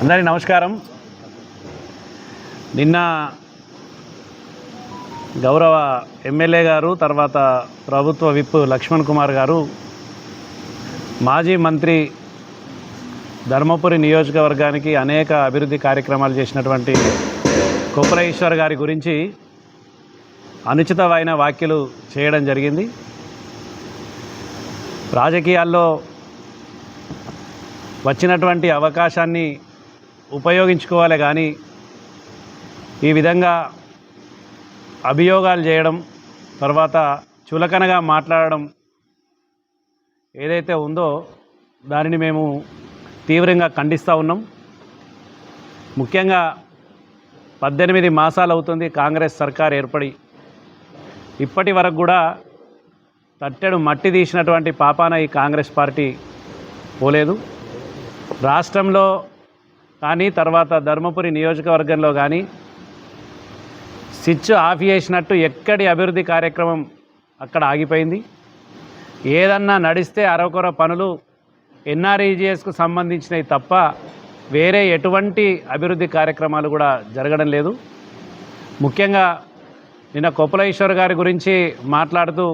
అందరికీ నమస్కారం. నిన్న గౌరవ ఎమ్మెల్యే గారు తర్వాత ప్రభుత్వ విప్ లక్ష్మణ్ కుమార్ గారు మాజీ మంత్రి ధర్మపురి నియోజకవర్గానికి అనేక అభివృద్ధి కార్యక్రమాలు చేసినటువంటి కొప్పుల గారి గురించి అనుచితమైన వ్యాఖ్యలు చేయడం జరిగింది. రాజకీయాల్లో వచ్చినటువంటి అవకాశాన్ని ఉపయోగించుకోవాలి కానీ ఈ విధంగా అభియోగాలు చేయడం తర్వాత చులకనగా మాట్లాడడం ఏదైతే ఉందో దానిని మేము తీవ్రంగా ఖండిస్తూ ఉన్నాం. ముఖ్యంగా పద్దెనిమిది మాసాలు అవుతుంది కాంగ్రెస్ సర్కార్ ఏర్పడి. ఇప్పటి వరకు కూడా తట్టెడు మట్టి తీసినటువంటి పాపాన ఈ కాంగ్రెస్ పార్టీ పోలేదు. రాష్ట్రంలో కానీ తర్వాత ధర్మపురి నియోజకవర్గంలో కానీ స్విచ్ ఆఫ్ చేసినట్టు ఎక్కడి అభివృద్ధి కార్యక్రమం అక్కడ ఆగిపోయింది. ఏదన్నా నడిస్తే అరకొర పనులు ఎన్ఆర్ఈజిఎస్కు సంబంధించినవి తప్ప వేరే ఎటువంటి అభివృద్ధి కార్యక్రమాలు కూడా జరగడం లేదు. ముఖ్యంగా నిన్న కొప్పలేశ్వర్ గారి గురించి మాట్లాడుతూ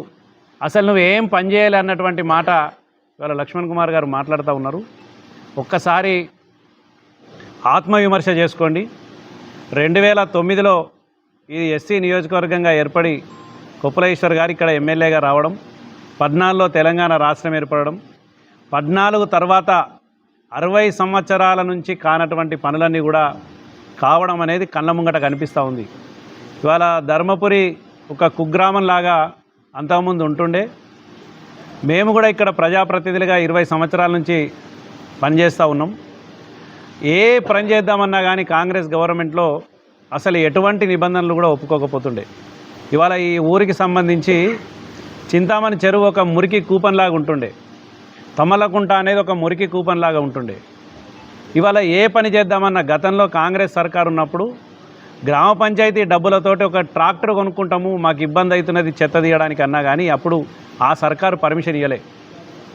అసలు నువ్వు ఏం పని అన్నటువంటి మాట ఇవాళ లక్ష్మణ్ కుమార్ గారు మాట్లాడుతూ ఉన్నారు. ఒక్కసారి ఆత్మవిమర్శ చేసుకోండి. రెండు వేల తొమ్మిదిలో ఇది ఎస్సీ నియోజకవర్గంగా ఏర్పడి కుప్పలేశ్వర్ గారు ఇక్కడ ఎమ్మెల్యేగా రావడం పద్నాలుగులో తెలంగాణ రాష్ట్రం ఏర్పడడం పద్నాలుగు తర్వాత అరవై సంవత్సరాల నుంచి కానటువంటి పనులన్నీ కూడా కావడం అనేది కళ్ళ ముంగట కనిపిస్తూ ఉంది. ఇవాళ ధర్మపురి ఒక కుగ్రామంలాగా అంతకుముందు ఉంటుండే. మేము కూడా ఇక్కడ ప్రజాప్రతినిధులుగా ఇరవై సంవత్సరాల నుంచి పనిచేస్తూ ఉన్నాం. ఏ పని చేద్దామన్నా కానీ కాంగ్రెస్ గవర్నమెంట్లో అసలు ఎటువంటి నిబంధనలు కూడా ఒప్పుకోకపోతుండే. ఇవాళ ఈ ఊరికి సంబంధించి చింతామణి చెరువు ఒక మురికి కూపన్ లాగా ఉంటుండే. తమలకుంట అనేది ఒక మురికి కూపన్ లాగా ఉంటుండే. ఇవాళ ఏ పని చేద్దామన్న గతంలో కాంగ్రెస్ సర్కారు ఉన్నప్పుడు గ్రామ పంచాయతీ డబ్బులతోటి ఒక ట్రాక్టర్ కొనుక్కుంటాము మాకు ఇబ్బంది అవుతున్నది చెత్త తీయడానికి అన్నా కానీ అప్పుడు ఆ సర్కారు పర్మిషన్ ఇవ్వలే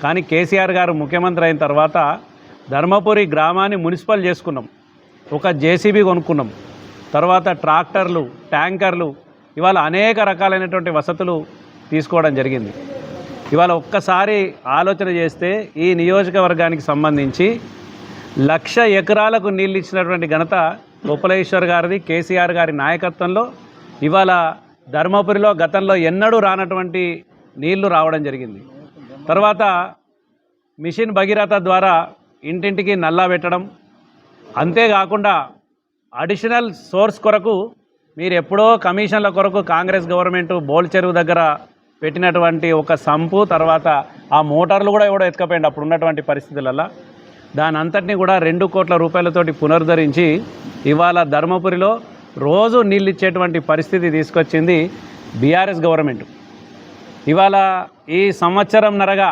కానీ కేసీఆర్ గారు ముఖ్యమంత్రి అయిన తర్వాత ధర్మపురి గ్రామాన్ని మున్సిపల్ చేసుకున్నాం. ఒక జేసీబీ కొనుక్కున్నాం. తర్వాత ట్రాక్టర్లు ట్యాంకర్లు ఇవాళ అనేక రకాలైనటువంటి వసతులు తీసుకోవడం జరిగింది. ఇవాళ ఒక్కసారి ఆలోచన చేస్తే ఈ నియోజకవర్గానికి సంబంధించి లక్ష ఎకరాలకు నీళ్ళు ఇచ్చినటువంటి ఘనత గోపాలేశ్వర్ గారిది కేసీఆర్ గారి నాయకత్వంలో ఇవాళ ధర్మపురిలో గతంలో ఎన్నడూ రానటువంటి నీళ్ళు రావడం జరిగింది. తర్వాత మిషన్ భగీరథ ద్వారా ఇంటింటికి నల్లా పెట్టడం. అంతేకాకుండా అడిషనల్ సోర్స్ కొరకు మీరు ఎప్పుడో కమిషన్ల కొరకు కాంగ్రెస్ గవర్నమెంట్ బోల్ చెరువు దగ్గర పెట్టినటువంటి ఒక సంపు తర్వాత ఆ మోటార్లు కూడా ఎవడో ఎత్తుకపోయింది అప్పుడు ఉన్నటువంటి పరిస్థితులలో దాని అంతటినీ కూడా రెండు కోట్ల రూపాయలతోటి పునరుద్ధరించి ఇవాళ ధర్మపురిలో రోజు నీళ్ళు ఇచ్చేటువంటి పరిస్థితి తీసుకొచ్చింది బీఆర్ఎస్ గవర్నమెంట్. ఇవాళ ఈ సంవత్సరం నరగా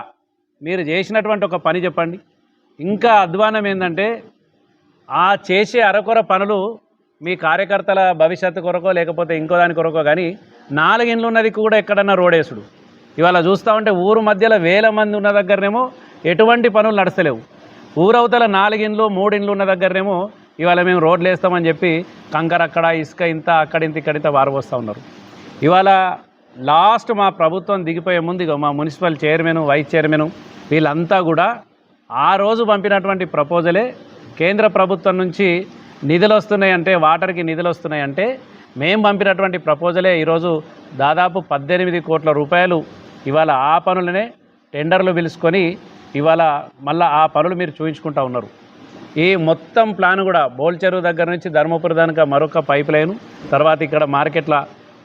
మీరు చేసినటువంటి ఒక పని చెప్పండి. ఇంకా అధ్వానం ఏంటంటే ఆ చేసే అరకొర పనులు మీ కార్యకర్తల భవిష్యత్తు కొరకో లేకపోతే ఇంకో దాని కొరకో కానీ నాలుగిండ్లు ఉన్నది కూడా ఎక్కడన్నా రోడేసుడు. ఇవాళ చూస్తూ ఉంటే ఊరు మధ్యలో వేల మంది ఉన్న దగ్గరనేమో ఎటువంటి పనులు నడచలేవు ఊరవతల నాలుగిండ్లు మూడిండ్లు ఉన్న దగ్గరనేమో ఇవాళ మేము రోడ్లు వేస్తామని చెప్పి కంకర అక్కడ ఇసుక ఇంత అక్కడ ఇంత వారబోస్తూ ఉన్నారు. ఇవాళ లాస్ట్ మా ప్రభుత్వం దిగిపోయే ముందు ఇగో మా మున్సిపల్ చైర్మన్ వైస్ చైర్మన్ వీళ్ళంతా కూడా ఆ రోజు పంపినటువంటి ప్రపోజలే కేంద్ర ప్రభుత్వం నుంచి నిధులు వస్తున్నాయంటే వాటర్కి నిధులు వస్తున్నాయంటే మేము పంపినటువంటి ప్రపోజలే ఈరోజు దాదాపు పద్దెనిమిది కోట్ల రూపాయలు ఇవాళ ఆ పనులనే టెండర్లు పిలుచుకొని ఇవాళ మళ్ళీ ఆ పనులు మీరు చూపించుకుంటా ఉన్నారు. ఈ మొత్తం ప్లాన్ కూడా బోల్చెరువు దగ్గర నుంచి ధర్మపురి దానిక మరొక పైప్ లైను తర్వాత ఇక్కడ మార్కెట్లో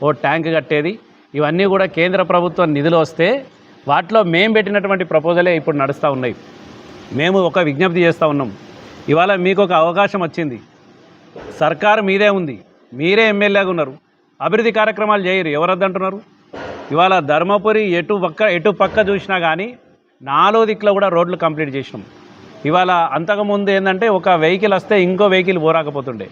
ఓ ట్యాంక్ కట్టేది. ఇవన్నీ కూడా కేంద్ర ప్రభుత్వం నిధులు వస్తే వాటిలో మేము పెట్టినటువంటి ప్రపోజలే ఇప్పుడు నడుస్తూ ఉన్నాయి. మేము ఒక విజ్ఞప్తి చేస్తూ ఉన్నాం. ఇవాళ మీకు ఒక అవకాశం వచ్చింది. సర్కారు మీదే ఉంది. మీరే ఎమ్మెల్యేగా ఉన్నారు. అభివృద్ధి కార్యక్రమాలు చేయరు. ఎవరద్దంటున్నారు? ఇవాళ ధర్మపురి ఎటు పక్క ఎటు పక్క చూసినా కానీ నాలుగు దిక్కులో కూడా రోడ్లు కంప్లీట్ చేసినాం. ఇవాళ అంతకుముందు ఏంటంటే ఒక వెహికల్ వస్తే ఇంకో వెహికల్ పోరాకపోతుండే.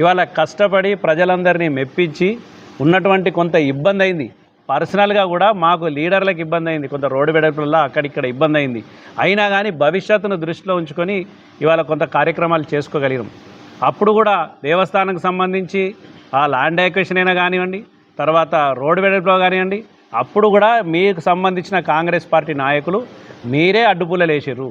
ఇవాళ కష్టపడి ప్రజలందరినీ మెప్పించి ఉన్నటువంటి కొంత ఇబ్బంది అయింది. పర్సనల్గా కూడా మాకు లీడర్లకు ఇబ్బంది అయింది కొంత రోడ్డు వెడల్పుల అక్కడిక్కడ ఇబ్బంది అయింది అయినా కానీ భవిష్యత్తును దృష్టిలో ఉంచుకొని ఇవాళ కొంత కార్యక్రమాలు చేసుకోగలిగాం అప్పుడు కూడా దేవస్థానంకు సంబంధించి ఆ ల్యాండ్ యాక్వేషన్ అయినా కానివ్వండి తర్వాత రోడ్డు వెడల్పులో కానివ్వండి అప్పుడు కూడా మీకు సంబంధించిన కాంగ్రెస్ పార్టీ నాయకులు మీరే అడ్డుపుల్లలు వేసారు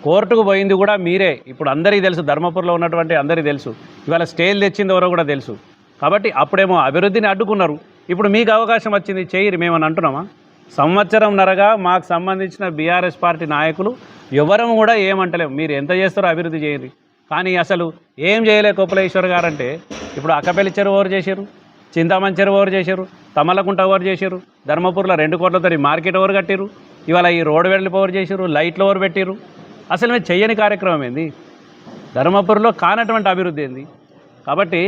కోర్టుకు పోయింది కూడా మీరే. ఇప్పుడు అందరికీ తెలుసు ధర్మపురంలో ఉన్నటువంటి అందరికీ తెలుసు. ఇవాళ స్టేలు తెచ్చింది ఎవరో కూడా తెలుసు. కాబట్టి అప్పుడేమో అభివృద్ధిని అడ్డుకున్నారు. ఇప్పుడు మీకు అవకాశం వచ్చింది చేయరు మేమని అంటున్నామా? సంవత్సరం నరగా మాకు సంబంధించిన బీఆర్ఎస్ పార్టీ నాయకులు ఎవరం కూడా ఏమంటలేము. మీరు ఎంత చేస్తారో అభివృద్ధి చేయరు. కానీ అసలు ఏం చేయలే కొప్పలేశ్వర్ గారు అంటే ఇప్పుడు అక్కపల్లి చెరువు ఓవర్ చేశారు చింతామణి చెరువు ఓవర్ చేశారు తమలకుంట ఓవర్ చేశారు ధర్మపూర్లో రెండు కోట్లతో మార్కెట్ ఓవర్ కట్టారు ఇవాళ ఈ రోడ్డు వెడల్పు ఓవర్ చేశారు లైట్లు ఓవర్ పెట్టారు అసలు మీరు చెయ్యని కార్యక్రమం ఏంది? ధర్మపూర్లో కానటువంటి అభివృద్ధి ఏంది? కాబట్టి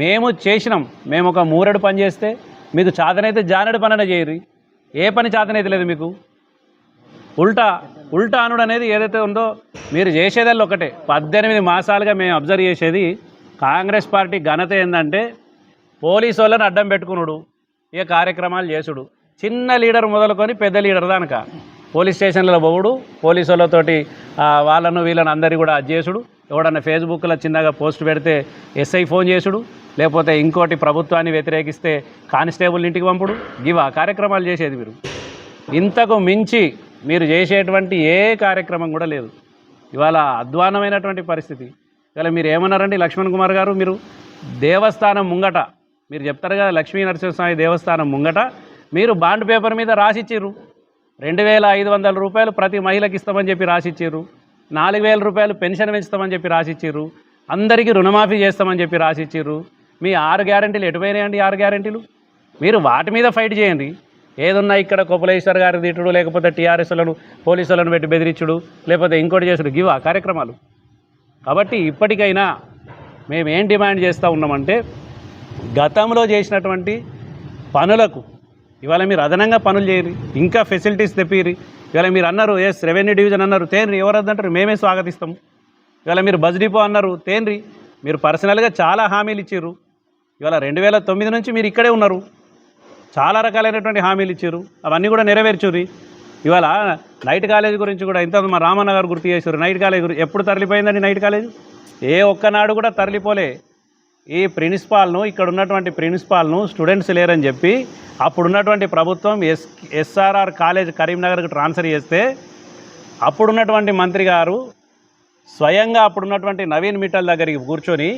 మేము చేసినాం. మేము ఒక మూరెడు పని చేస్తే మీకు చాతనైతే జానడు పని చేయరు ఏ పని చాతనైతే లేదు మీకు? ఉల్టా ఉల్టా అనుడు అనేది ఏదైతే ఉందో మీరు చేసేదల్లా ఒకటే. పద్దెనిమిది మాసాలుగా మేము అబ్జర్వ్ చేసేది కాంగ్రెస్ పార్టీ ఘనత ఏంటంటే పోలీసు వాళ్ళని అడ్డం పెట్టుకునుడు. ఏ కార్యక్రమాలు చేసుడు. చిన్న లీడర్ మొదలుకొని పెద్ద లీడర్ దానక. పోలీస్ స్టేషన్లలో పోవుడు పోలీసు వాళ్ళతోటి వాళ్ళను వీళ్ళని అందరి కూడా అది చేసుడు. ఎవడన్నా ఫేస్బుక్లో చిన్నగా పోస్ట్ పెడితే ఎస్ఐ ఫోన్ చేసుడు లేకపోతే ఇంకోటి ప్రభుత్వాన్ని వ్యతిరేకిస్తే కానిస్టేబుల్ ఇంటికి పంపుడు. ఇవా కార్యక్రమాలు చేసేది మీరు ఇంతకు మించి మీరు చేసేటువంటి ఏ కార్యక్రమం కూడా లేదు. ఇవాళ అధ్వానమైనటువంటి పరిస్థితి. ఇవాళ మీరు ఏమన్నారండి లక్ష్మణ్ కుమార్ గారు? మీరు దేవస్థానం ముంగట మీరు చెప్తారు కదా లక్ష్మీ నరసింహస్వామి దేవస్థానం ముంగట మీరు బాండ్ పేపర్ మీద రాసిచ్చిర్రు. రెండు వేల ఐదు వందల రూపాయలు ప్రతి మహిళకి ఇస్తామని చెప్పి రాసిచ్చిర్రు నాలుగు వేల రూపాయలు పెన్షన్ పెంచుతామని చెప్పి రాసిచ్చిర్రు అందరికీ రుణమాఫీ చేస్తామని చెప్పి రాసిచ్చిర్రు మీ ఆరు గ్యారంటీలు ఎటుపోయినాయండి ఆరు గ్యారంటీలు? మీరు వాటి మీద ఫైట్ చేయండి. ఏదున్నా ఇక్కడ కొప్పలేశ్వర్ గారి తిట్టుడు లేకపోతే టీఆర్ఎస్లను పోలీసులను పెట్టి బెదిరించుడు లేకపోతే ఇంకోటి చేసుడు గివ్ కార్యక్రమాలు. కాబట్టి ఇప్పటికైనా మేము ఏం డిమాండ్ చేస్తూ ఉన్నామంటే గతంలో చేసినటువంటి పనులకు ఇవాళ మీరు అదనంగా పనులు చేయరు. ఇంకా ఫెసిలిటీస్ తెప్పిరి ఇవాళ మీరు అన్నారు ఎస్ రెవెన్యూ డివిజన్ అన్నారు. తేన్రి ఎవరు మేమే స్వాగతిస్తాం. ఇవాళ మీరు బస్ డిపో అన్నారు. తేన్రి మీరు పర్సనల్గా చాలా హామీలు ఇచ్చారు ఇవాళ రెండు వేల తొమ్మిది నుంచి మీరు ఇక్కడే ఉన్నారు. చాలా రకాలైనటువంటి హామీలు ఇచ్చారు అవన్నీ కూడా నెరవేర్చుర్రి. ఇవాళ నైట్ కాలేజ్ గురించి కూడా ఇంత మా రామన్న గారు గుర్తు చేశారు నైట్ కాలేజ్ గురించి ఎప్పుడు తరలిపోయిందండి నైట్ కాలేజ్ ఏ ఒక్కనాడు కూడా తరలిపోలే. ఈ ప్రిన్సిపాల్ను ఇక్కడ ఉన్నటువంటి ప్రిన్సిపాల్ను స్టూడెంట్స్ లేరని చెప్పి అప్పుడున్నటువంటి ప్రభుత్వం ఎస్ ఎస్ఆర్ఆర్ కాలేజ్ కరీంనగర్కి ట్రాన్స్ఫర్ చేస్తే అప్పుడున్నటువంటి మంత్రి గారు స్వయంగా అప్పుడున్నటువంటి నవీన్ మిట్టల్ దగ్గరికి కూర్చొని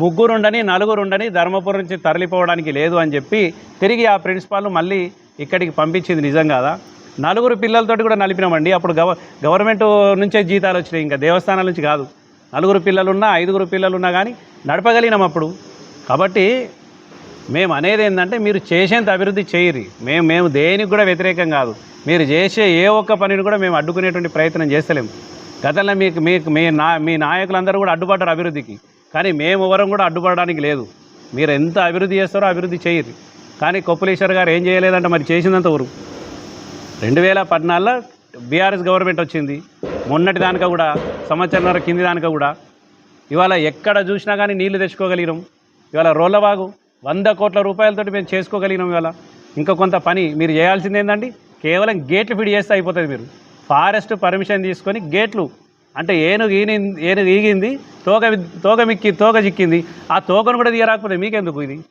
ముగ్గురుండని నలుగురుండని ధర్మపురం నుంచి తరలిపోవడానికి లేదు అని చెప్పి తిరిగి ఆ ప్రిన్సిపాల్ను మళ్ళీ ఇక్కడికి పంపించింది నిజం కాదా? నలుగురు పిల్లలతోటి కూడా నలిపినామండి. అప్పుడు గవ గవర్నమెంట్ నుంచే జీతాలు వచ్చినాయి. ఇంకా దేవస్థానాల నుంచి కాదు. నలుగురు పిల్లలున్నా ఐదుగురు పిల్లలున్నా కానీ నడపగలిగినాం అప్పుడు కాబట్టి మేము అనేది ఏంటంటే మీరు చేసేంత అభివృద్ధి చేయరు. మేము మేము దేనికి కూడా వ్యతిరేకం కాదు. మీరు చేసే ఏ ఒక్క పనిని కూడా మేము అడ్డుకునేటువంటి ప్రయత్నం చేస్తలేము గతంలో మీకు మీకు మీ నా మీ నాయకులందరూ కూడా అడ్డుపడ్డారు అభివృద్ధికి. కానీ మేము ఎవరం కూడా అడ్డుపడడానికి లేదు. మీరు ఎంత అభివృద్ధి చేస్తారో అభివృద్ధి చేయరు. కానీ కొప్పులేశ్వర్ గారు ఏం చేయలేదంటే మరి చేసినంత ఊరు. రెండు వేల పద్నాలుగులో బీఆర్ఎస్ గవర్నమెంట్ వచ్చింది. మొన్నటి దానిక కూడా సంవత్సరంన్నర కింది దానిక కూడా. ఇవాళ ఎక్కడ చూసినా కానీ నీళ్ళు తెచ్చుకోగలిగినాం. ఇవాళ రోళ్ళబాగు వంద కోట్ల రూపాయలతోటి మేము చేసుకోగలిగినాం ఇవాళ. ఇంకా కొంత పని మీరు చేయాల్సింది ఏంటండి కేవలం గేట్లు ఫిడ్ చేస్తే అయిపోతుంది మీరు. ఫారెస్ట్ పర్మిషన్ తీసుకొని గేట్లు అంటే ఏనుగు ఈని ఏనుగు ఈగింది తోక వి- తోక మిక్కి తోక చిక్కింది. ఆ తోకను కూడా తీయరాకపోతే మీకెందుకు ఇది?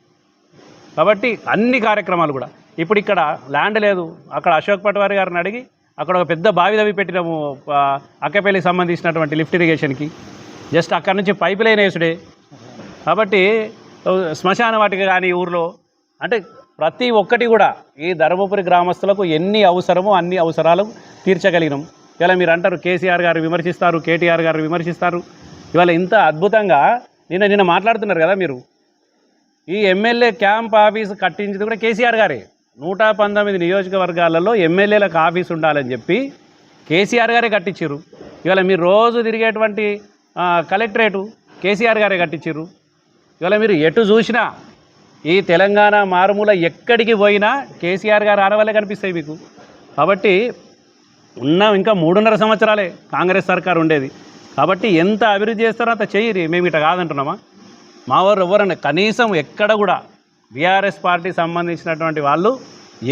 కాబట్టి అన్ని కార్యక్రమాలు కూడా. ఇప్పుడు ఇక్కడ ల్యాండ్ లేదు. అక్కడ అశోక్ పట్వారి గారిని అడిగి అక్కడ ఒక పెద్ద బావి తవ్వి పెట్టినాము అక్కపల్లికి సంబంధించినటువంటి లిఫ్ట్ ఇరిగేషన్కి. జస్ట్ అక్కడ నుంచి పైప్ లైన్ వేసుడే. కాబట్టి శ్మశాన వాటికి కానీ ఈ ఊర్లో అంటే ప్రతి ఒక్కటి కూడా ఈ ధర్మపురి గ్రామస్తులకు ఎన్ని అవసరమో అన్ని అవసరాలు తీర్చగలిగినాం. ఇలా మీరు అంటారు కేసీఆర్ గారు విమర్శిస్తారు కేటీఆర్ గారు విమర్శిస్తారు. ఇవాళ ఇంత అద్భుతంగా నిన్న నిన్న మాట్లాడుతున్నారు కదా మీరు. ఈ ఎమ్మెల్యే క్యాంప్ ఆఫీస్ కట్టించింది కూడా కేసీఆర్ గారే. నూట పంతొమ్మిది నియోజకవర్గాలలో ఎమ్మెల్యేలకు ఆఫీస్ ఉండాలని చెప్పి కేసీఆర్ గారే కట్టించారు ఇవాళ మీరు రోజు తిరిగేటువంటి కలెక్టరేటు కేసీఆర్ గారే కట్టించారు ఇవాళ మీరు ఎటు చూసినా ఈ తెలంగాణ మారుమూల ఎక్కడికి పోయినా కేసీఆర్ గారు ఆడవాళ్ళే కనిపిస్తాయి మీకు. కాబట్టి ఉన్న ఇంకా మూడున్నర సంవత్సరాలే కాంగ్రెస్ సర్కార్ ఉండేది. కాబట్టి ఎంత అభివృద్ధి చేస్తారో అంత చేయరు. మేము ఇట కాదంటున్నామా? మా వారు ఎవరన్నా కనీసం ఎక్కడ కూడా బీఆర్ఎస్ పార్టీ సంబంధించినటువంటి వాళ్ళు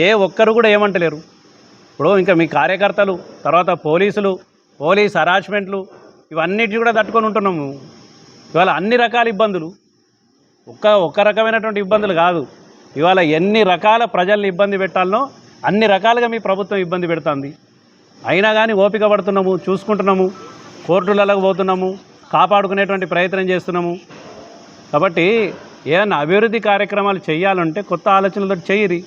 ఏ ఒక్కరు కూడా ఏమంటలేరు. ఇప్పుడు ఇంకా మీ కార్యకర్తలు తర్వాత పోలీసులు పోలీస్ హరాస్మెంట్లు ఇవన్నిటి కూడా తట్టుకొని ఉంటున్నాము. ఇవాళ అన్ని రకాల ఇబ్బందులు. ఒక్క ఒక్క రకమైనటువంటి ఇబ్బందులు కాదు. ఇవాళ ఎన్ని రకాల ప్రజల్ని ఇబ్బంది పెట్టాలనో అన్ని రకాలుగా మీ ప్రభుత్వం ఇబ్బంది పెడుతుంది. అయినా కానీ ఓపిక పడుతున్నాము చూసుకుంటున్నాము కోర్టులకు పోతున్నాము కాపాడుకునేటువంటి ప్రయత్నం చేస్తున్నాము. కాబట్టి ఏదైనా అభివృద్ధి కార్యక్రమాలు చేయాలంటే కొత్త ఆలోచనలతో చేయరి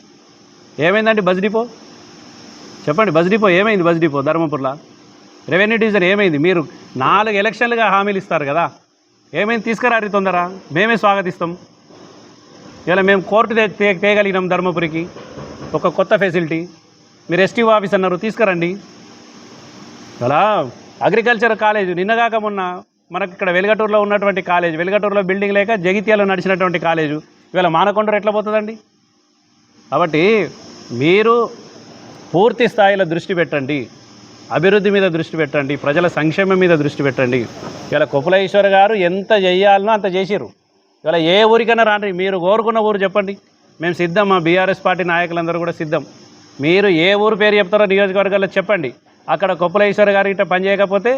ఏమైందండి బస్ డిపో? చెప్పండి బస్ డిపో ఏమైంది బస్ డిపో ధర్మపుర్లో? రెవెన్యూ డివిజన్ ఏమైంది? మీరు నాలుగు ఎలక్షన్లుగా హామీలు ఇస్తారు కదా. ఏమైంది? తీసుకురారి తొందర. మేమే స్వాగతిస్తాం. ఇలా మేము కోర్టు తే ధర్మపురికి. ఒక కొత్త ఫెసిలిటీ. మీరు ఎస్టీఓ ఆఫీస్ అన్నారు తీసుకురండి. అలా అగ్రికల్చర్ కాలేజ్. నిన్నగాక మొన్న మనకు ఇక్కడ వెలుగటూరులో ఉన్నటువంటి కాలేజ్. వెలుగటూరులో బిల్డింగ్ లేక జగిత్యాలో నడిచినటువంటి కాలేజు. ఇవాళ మానకొండరు ఎట్లా పోతుందండి? కాబట్టి మీరు పూర్తి స్థాయిలో దృష్టి పెట్టండి. అభివృద్ధి మీద దృష్టి పెట్టండి. ప్రజల సంక్షేమం మీద దృష్టి పెట్టండి. ఇలా కుప్పలేశ్వర గారు ఎంత చేయాలనో అంత చేసిరు ఇలా ఏ ఊరికైనా రాండి. మీరు కోరుకున్న ఊరు చెప్పండి. మేము సిద్ధం. మా బీఆర్ఎస్ పార్టీ నాయకులందరూ కూడా సిద్ధం. మీరు ఏ ఊరు పేరు చెప్తారో నియోజకవర్గాల్లో చెప్పండి. అక్కడ కుప్పలేశ్వర గారి ఇట్లా పనిచేయకపోతే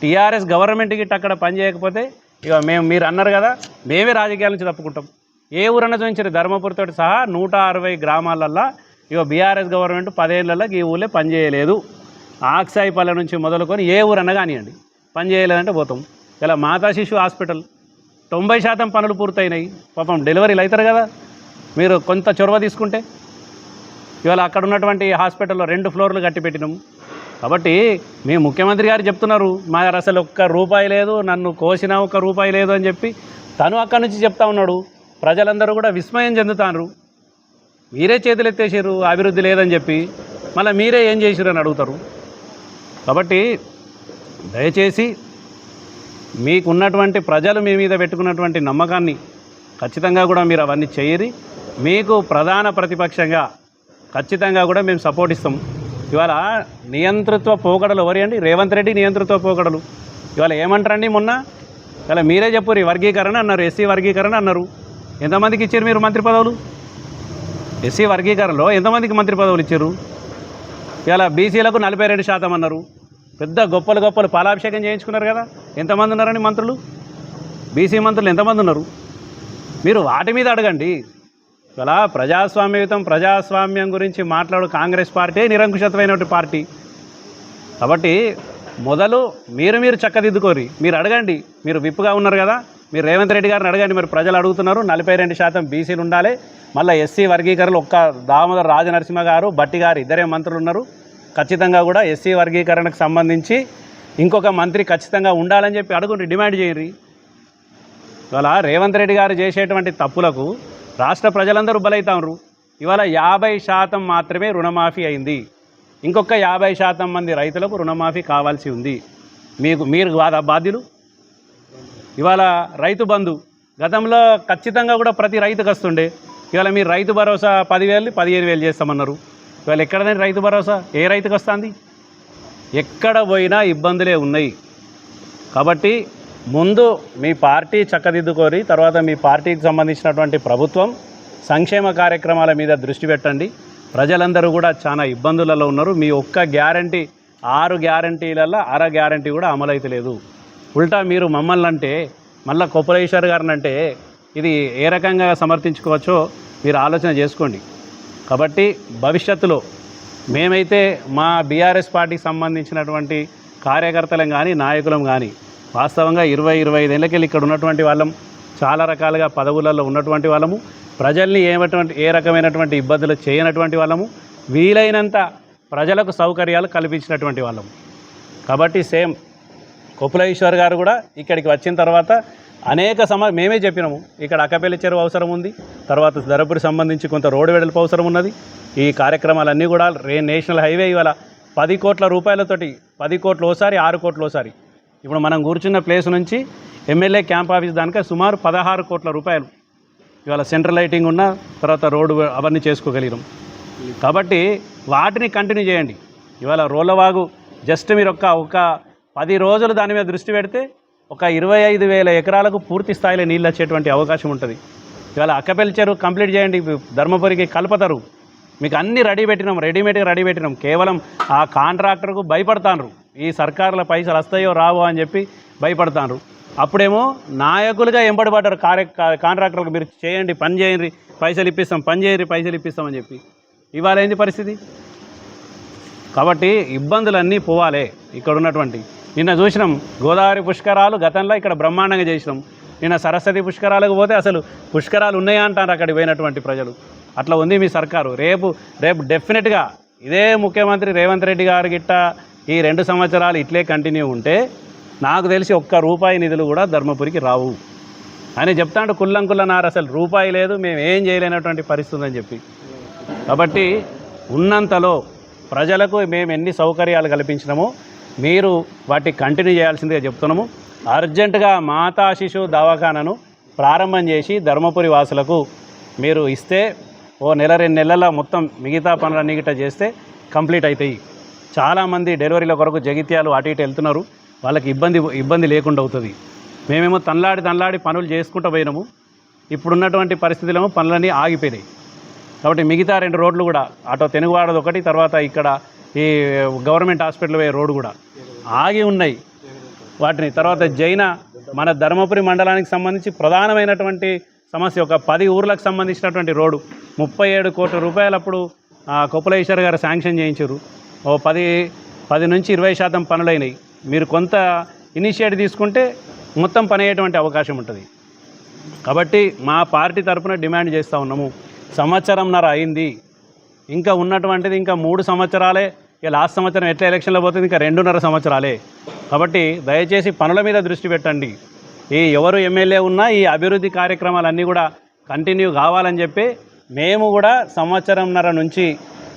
టీఆర్ఎస్ గవర్నమెంట్ గిట్ట అక్కడ పనిచేయకపోతే ఇక మేము మీరు అన్నారు కదా మేమే రాజకీయాల నుంచి తప్పుకుంటాం. ఏ ఊరన్నా చూపించారు ధర్మపురితో సహా నూట అరవై గ్రామాలల్లో ఇక బీఆర్ఎస్ గవర్నమెంట్ పదేళ్ళలో ఈ ఊళ్ళే పనిచేయలేదు ఆక్సాయిపల్లె నుంచి మొదలుకొని ఏ ఊరన్నా కానివ్వండి పనిచేయలేదంటే పోతాం. ఇలా మాతా శిశు హాస్పిటల్ తొంభై శాతం పనులు పూర్తయినాయి. పాపం డెలివరీలు అవుతారు కదా మీరు కొంత చొరవ తీసుకుంటే. ఇవాళ అక్కడ ఉన్నటువంటి హాస్పిటల్లో రెండు ఫ్లోర్లు కట్టి పెట్టినాము కాబట్టి మీ ముఖ్యమంత్రి గారు చెప్తున్నారు మా దగ్గర అసలు ఒక్క రూపాయి లేదు నన్ను కోసిన ఒక్క రూపాయి లేదు అని చెప్పి తను అక్కడి నుంచి చెప్తా ఉన్నాడు. ప్రజలందరూ కూడా విస్మయం చెందుతారు. మీరే చేతులు ఎత్తేసారు అభివృద్ధి లేదని చెప్పి. మళ్ళీ మీరే ఏం చేసిరు అని అడుగుతారు. కాబట్టి దయచేసి మీకున్నటువంటి ప్రజలు మీ మీద పెట్టుకున్నటువంటి నమ్మకాన్ని ఖచ్చితంగా కూడా మీరు అవన్నీ చేయరి. మీకు ప్రధాన ప్రతిపక్షంగా ఖచ్చితంగా కూడా మేము సపోర్ట్ ఇస్తాం ఇవాళ నియంతృత్వ పోకడలు ఎవరి అండి? రేవంత్ రెడ్డి నియంతృత్వ పోకడలు. ఇవాళ ఏమంటారండి మొన్న? ఇవాళ మీరే చెప్పురి వర్గీకరణ అన్నారు ఎస్సీ వర్గీకరణ అన్నారు. ఎంతమందికి ఇచ్చారు మీరు మంత్రి పదవులు? ఎస్సీ వర్గీకరణలో ఎంతమందికి మంత్రి పదవులు ఇచ్చారు? ఇలా బీసీలకు నలభై రెండు శాతం అన్నారు. పెద్ద గొప్పలు గొప్పలు పాలాభిషేకం చేయించుకున్నారు కదా? ఎంతమంది ఉన్నారండి మంత్రులు? బీసీ మంత్రులు ఎంతమంది ఉన్నారు? మీరు వాటి మీద అడగండి. ఇలా ప్రజాస్వామ్యయుతం ప్రజాస్వామ్యం గురించి మాట్లాడు కాంగ్రెస్ పార్టీ నిరంకుశత్వమైనటువంటి పార్టీ. కాబట్టి మొదలు మీరు మీరు చక్కదిద్దుకోరి. మీరు అడగండి. మీరు విప్పుగా ఉన్నారు కదా. మీరు రేవంత్ రెడ్డి గారిని అడగండి. మరి ప్రజలు అడుగుతున్నారు. నలభై రెండు శాతం బీసీలు ఉండాలి. మళ్ళీ ఎస్సీ వర్గీకరణలు ఒక్క దామోదర్ రాజనరసింహ గారు బట్టి గారు ఇద్దరే మంత్రులు ఉన్నారు. ఖచ్చితంగా కూడా ఎస్సీ వర్గీకరణకు సంబంధించి ఇంకొక మంత్రి ఖచ్చితంగా ఉండాలని చెప్పి అడుగుండి డిమాండ్ చేయరు ఇవాళ రేవంత్ రెడ్డి గారు చేసేటువంటి తప్పులకు రాష్ట్ర ప్రజలందరూ బలవుతారు ఇవాళ యాభై శాతం మాత్రమే రుణమాఫీ అయింది. ఇంకొక యాభై శాతం మంది రైతులకు రుణమాఫీ కావాల్సి ఉంది. మీకు మీరు బాధ్యులు? ఇవాళ రైతు బంధు. గతంలో ఖచ్చితంగా కూడా ప్రతి రైతుకు వస్తుండే. ఇవాళ మీరు రైతు భరోసా పదివేలు పదిహేను వేలు చేస్తామన్నారు. ఇవాళ ఎక్కడదండి రైతు భరోసా? ఏ రైతుకు వస్తుంది? ఎక్కడ పోయినా ఇబ్బందులే ఉన్నాయి. కాబట్టి ముందు మీ పార్టీ చక్కదిద్దుకొని తర్వాత మీ పార్టీకి సంబంధించినటువంటి ప్రభుత్వం సంక్షేమ కార్యక్రమాల మీద దృష్టి పెట్టండి. ప్రజలందరూ కూడా చాలా ఇబ్బందులలో ఉన్నారు. మీ ఒక్క గ్యారంటీ ఆరు గ్యారంటీలలో అర గ్యారంటీ కూడా అమలైతలేదు ఉల్టా మీరు మమ్మల్ని అంటే మళ్ళీ కొప్పలేశ్వర్ గారిని అంటే ఇది ఏ రకంగా సమర్థించుకోవచ్చో మీరు ఆలోచన చేసుకోండి. కాబట్టి భవిష్యత్తులో మేమైతే మా బీఆర్ఎస్ పార్టీకి సంబంధించినటువంటి కార్యకర్తలం కానీ నాయకులం కానీ వాస్తవంగా ఇరవై ఇరవై ఐదేళ్ళకెళ్ళి ఇక్కడ ఉన్నటువంటి వాళ్ళం చాలా రకాలుగా పదవులలో ఉన్నటువంటి వాళ్ళము ప్రజల్ని ఏమటువంటి ఏ రకమైనటువంటి ఇబ్బందులు చేయనటువంటి వాళ్ళము వీలైనంత ప్రజలకు సౌకర్యాలు కల్పించినటువంటి వాళ్ళము కాబట్టి సేమ్ కొప్పుల గారు కూడా ఇక్కడికి వచ్చిన తర్వాత అనేక సమ మేమే చెప్పినాము ఇక్కడ అక్కపల్లి చెరువు అవసరం ఉంది తర్వాత ధరపురి సంబంధించి కొంత రోడ్డు వెడల్పు అవసరం ఉన్నది ఈ కార్యక్రమాలన్నీ కూడా రే నేషనల్ హైవే ఇవాళ పది కోట్ల రూపాయలతోటి పది కోట్లు ఓసారి ఆరు కోట్లు ఓసారి ఇప్పుడు మనం కూర్చున్న ప్లేస్ నుంచి ఎమ్మెల్యే క్యాంప్ ఆఫీస్ దానిక సుమారు పదహారు కోట్ల రూపాయలు. ఇవాళ సెంట్రల్ లైటింగ్ ఉన్న తర్వాత రోడ్డు అవన్నీ చేసుకోగలిగినాం. కాబట్టి వాటిని కంటిన్యూ చేయండి. ఇవాళ రోలవాగు జస్ట్ మీరు ఒక్క ఒక పది రోజులు దాని మీద దృష్టి పెడితే ఒక ఇరవై ఐదు వేల ఎకరాలకు పూర్తి స్థాయిలో నీళ్ళు వచ్చేటువంటి అవకాశం ఉంటుంది. ఇవాళ అక్కపల్లి చెరువు కంప్లీట్ చేయండి. ధర్మపురికి కలుపుతారు మీకు అన్ని రెడీ పెట్టినాం రెడీమేడ్గా రెడీ పెట్టినాం. కేవలం ఆ కాంట్రాక్టర్కు భయపడతాను ఈ సర్కారుల పైసలు వస్తాయో రావో అని చెప్పి భయపడతాను అప్పుడేమో నాయకులుగా ఎంబడిపడ్డారు కార్య కాంట్రాక్టర్లకు మీరు చేయండి పని చేయండి పైసలు ఇప్పిస్తాం పని చేయండి పైసలు ఇప్పిస్తామని చెప్పి. ఇవాళ ఏంది పరిస్థితి? కాబట్టి ఇబ్బందులన్నీ పోవాలి ఇక్కడ ఉన్నటువంటి. నిన్న చూసినాం గోదావరి పుష్కరాలు గతంలో ఇక్కడ బ్రహ్మాండంగా చేసినాం. నిన్న సరస్వతి పుష్కరాలకు పోతే అసలు పుష్కరాలు ఉన్నాయా అంటారు అక్కడికి పోయినటువంటి ప్రజలు. అట్లా ఉంది మీ సర్కారు. రేపు రేపు డెఫినెట్గా ఇదే ముఖ్యమంత్రి రేవంత్ రెడ్డి గారి గిట్ట ఈ రెండు సంవత్సరాలు ఇట్లే కంటిన్యూ ఉంటే నాకు తెలిసి ఒక్క రూపాయి నిధులు కూడా ధర్మపురికి రావు. అని చెప్తాడు కుల్లం కుల్లనారు అసలు రూపాయి లేదు మేము ఏం చేయలేనటువంటి పరిస్థితి అని చెప్పి. కాబట్టి ఉన్నంతలో ప్రజలకు మేము ఎన్ని సౌకర్యాలు కల్పించినామో మీరు వాటి కంటిన్యూ చేయాల్సిందిగా చెప్తున్నాము. అర్జెంటుగా మాతా శిశు దవాఖానను ప్రారంభం చేసి ధర్మపురి వాసులకు మీరు ఇస్తే ఓ నెల రెండు నెలల మొత్తం మిగతా పనులన్నీ గిట్ట చేస్తే కంప్లీట్ అవుతాయి చాలామంది డెలివరీల కొరకు జగిత్యాలు అటు ఇటు వెళ్తున్నారు. వాళ్ళకి ఇబ్బంది ఇబ్బంది లేకుండా అవుతుంది. మేమేమో తనలాడి తనలాడి పనులు చేసుకుంటూ పోయినాము. ఇప్పుడున్నటువంటి పరిస్థితులేమో పనులన్నీ ఆగిపోయినాయి. కాబట్టి మిగతా రెండు రోడ్లు కూడా అటో తెనుగువాడది ఒకటి తర్వాత ఇక్కడ ఈ గవర్నమెంట్ హాస్పిటల్ పోయే రోడ్డు కూడా ఆగి ఉన్నాయి. వాటిని తర్వాత జైన మన ధర్మపురి మండలానికి సంబంధించి ప్రధానమైనటువంటి సమస్య ఒక పది ఊర్లకు సంబంధించినటువంటి రోడ్డు. ముప్పై ఏడు కోట్ల రూపాయలప్పుడు కొప్పలేశ్వర్ గారు శాంక్షన్ చేయించారు. ఓ పది పది నుంచి ఇరవై శాతం పనులైనవి మీరు కొంత ఇనిషియేటివ్ తీసుకుంటే మొత్తం పని అయ్యేటువంటి అవకాశం ఉంటుంది. కాబట్టి మా పార్టీ తరఫున డిమాండ్ చేస్తూ ఉన్నాము. సంవత్సరంన్నర అయింది. ఇంకా ఉన్నటువంటిది ఇంకా మూడు సంవత్సరాలే. ఇక లాస్ట్ సంవత్సరం ఎట్లా ఎలక్షన్లో పోతుంది? ఇంకా రెండున్నర సంవత్సరాలే. కాబట్టి దయచేసి పనుల మీద దృష్టి పెట్టండి. ఈ ఎవరు ఎమ్మెల్యే ఉన్నా ఈ అభివృద్ధి కార్యక్రమాలన్నీ కూడా కంటిన్యూ కావాలని చెప్పి మేము కూడా సంవత్సరంన్నర నుంచి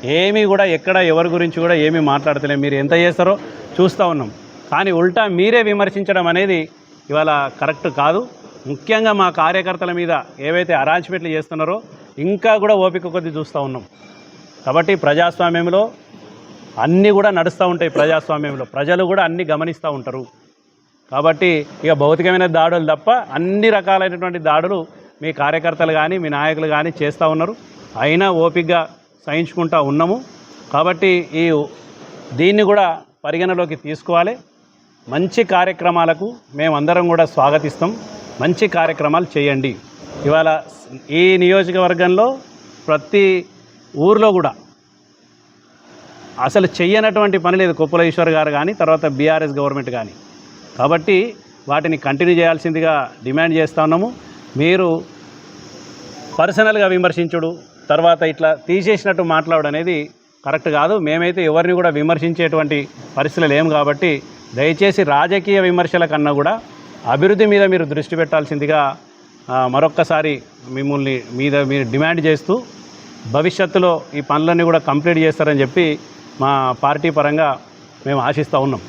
ఏమీ కూడా ఎక్కడ ఎవరి గురించి కూడా ఏమీ మాట్లాడతలేం. మీరు ఎంత చేస్తారో చూస్తూ ఉన్నాం. కానీ ఉల్టా మీరే విమర్శించడం అనేది ఇవాళ కరెక్ట్ కాదు. ముఖ్యంగా మా కార్యకర్తల మీద ఏవైతే అరాంజ్మెంట్లు చేస్తున్నారో ఇంకా కూడా ఓపిక కొద్దీ చూస్తూ ఉన్నాం. కాబట్టి ప్రజాస్వామ్యంలో అన్నీ కూడా నడుస్తూ ఉంటాయి ప్రజాస్వామ్యంలో. ప్రజలు కూడా అన్నీ గమనిస్తూ ఉంటారు. కాబట్టి ఇక భౌతికమైన దాడులు తప్ప అన్ని రకాలైనటువంటి దాడులు మీ కార్యకర్తలు కానీ మీ నాయకులు కానీ చేస్తూ ఉన్నారు. అయినా ఓపికగా సహించుకుంటూ ఉన్నాము. కాబట్టి ఈ దీన్ని కూడా పరిగణలోకి తీసుకోవాలి. మంచి కార్యక్రమాలకు మేమందరం కూడా స్వాగతిస్తాం. మంచి కార్యక్రమాలు చేయండి. ఇవాళ ఈ నియోజకవర్గంలో ప్రతి ఊర్లో కూడా అసలు చెయ్యనటువంటి పని లేదు కొప్పుల ఈశ్వర్ గారు కానీ తర్వాత బీఆర్ఎస్ గవర్నమెంట్ కానీ. కాబట్టి వాటిని కంటిన్యూ చేయాల్సిందిగా డిమాండ్ చేస్తా ఉన్నాము. మీరు పర్సనల్గా విమర్శించుడు తర్వాత ఇట్లా తీసేసినట్టు మాట్లాడడం అనేది కరెక్ట్ కాదు. మేమైతే ఎవరిని కూడా విమర్శించేటువంటి పరిస్థితులు లేము కాబట్టి దయచేసి రాజకీయ విమర్శల కన్నా కూడా అభివృద్ధి మీద మీరు దృష్టి పెట్టాల్సిందిగా మరొక్కసారి మిమ్మల్ని మీద మీరు డిమాండ్ చేస్తూ భవిష్యత్తులో ఈ పనులన్నీ కూడా కంప్లీట్ చేస్తారని చెప్పి మా పార్టీ పరంగా మేము ఆశిస్తూ ఉన్నాం.